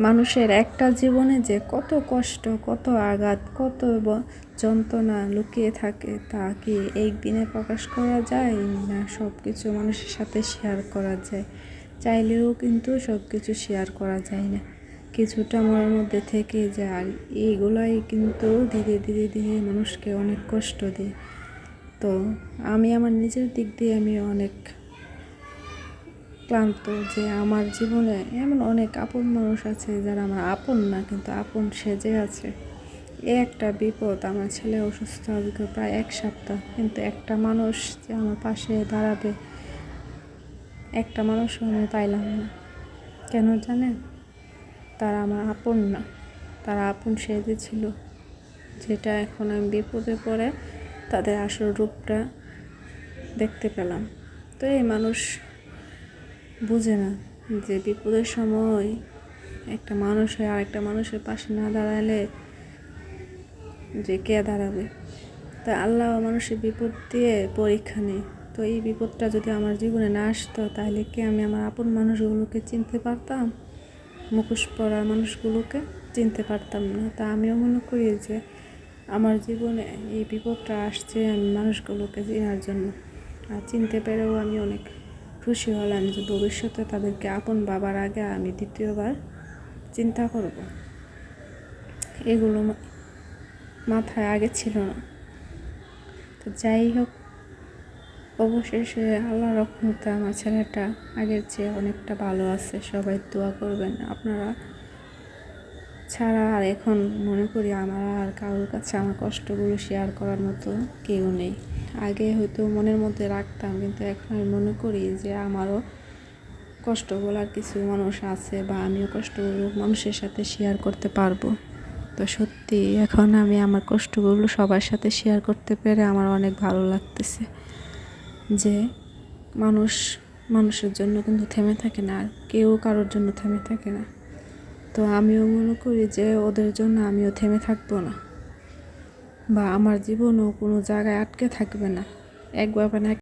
মানুষের একটা জীবনে যে কত কষ্ট, কত আঘাত, কত যন্ত্রণা লুকিয়ে থাকে, তা কি একদিনে প্রকাশ করা যায় না সব কিছু মানুষের সাথে শেয়ার করা যায়? চাইলেও কিন্তু সব কিছু শেয়ার করা যায় না। কিছুটা আমার মধ্যে থেকে যায়। এইগুলাই কিন্তু ধীরে ধীরে ধীরে মানুষকে অনেক কষ্ট দেয়। তো আমি আমার নিজের দিক দিয়ে আমি অনেক ক্লান্ত যে আমার জীবনে এমন অনেক আপন মানুষ আছে যারা আমার আপন না, কিন্তু আপন সেজে আছে। এ একটা বিপদ, আমার ছেলে অসুস্থ আজকে প্রায় এক সপ্তাহ, কিন্তু একটা মানুষ যে আমার পাশে দাঁড়াবে, একটা মানুষও আমি পাইলাম না। কেন জানেন? তারা আমার আপন না, তারা আপন সেজেছিল যেটা এখন আমি বিপদে পড়ে তাদের আসল রূপটা দেখতে পেলাম। তো এই মানুষ বুঝে না যে বিপদের সময় একটা মানুষ হয়ে আরেকটা মানুষের পাশে না দাঁড়ালে যে কে দাঁড়াবে? তা আল্লাহ মানুষের বিপদ দিয়ে পরীক্ষা নেই। তো এই বিপদটা যদি আমার জীবনে না আসতো, তাহলে কি আমি আমার আপন মানুষগুলোকে চিনতে পারতাম? মুখোশ পরা মানুষগুলোকে চিনতে পারতাম না। তা আমিও মনে করি যে আমার জীবনে এই বিপদটা আসছে আমি মানুষগুলোকে চেনার জন্য। আর চিনতে পেরেও আমি অনেক খুশি হলাম যে ভবিষ্যতে তাদেরকে আপন বাবার আগে আমি দ্বিতীয়বার চিন্তা করব। এগুলো মাথায় আগে ছিল না। তো যাই হোক, অবশেষে আল্লাহ রকম আমার ছেলেটা আগের চেয়ে অনেকটা ভালো আছে। সবাই দোয়া করবেন। আপনারা ছাড়া আর এখন মনে করি আমার আর কারোর কাছে আমার কষ্টগুলো শেয়ার করার মতো কেউ নেই। আগে হয়তো মনের মধ্যে রাখতাম, কিন্তু এখন আমি মনে করি যে আমারও কষ্ট বলার কিছু মানুষ আছে বা আমিও কষ্টগুলো মানুষের সাথে শেয়ার করতে পারব। তো সত্যি এখন আমি আমার কষ্টগুলো সবার সাথে শেয়ার করতে পেরে আমার অনেক ভালো লাগতেছে যে মানুষ, মানুষের জন্য কিন্তু থেমে থাকে না, আর কেউ কারোর জন্য থেমে থাকে না। তো আমিও মনে করি যে ওদের জন্য আমিও থেমে থাকব না। বা আমার জীবনও কোনো জায়গায় আটকে থাকবে না। এক ব্যাপার না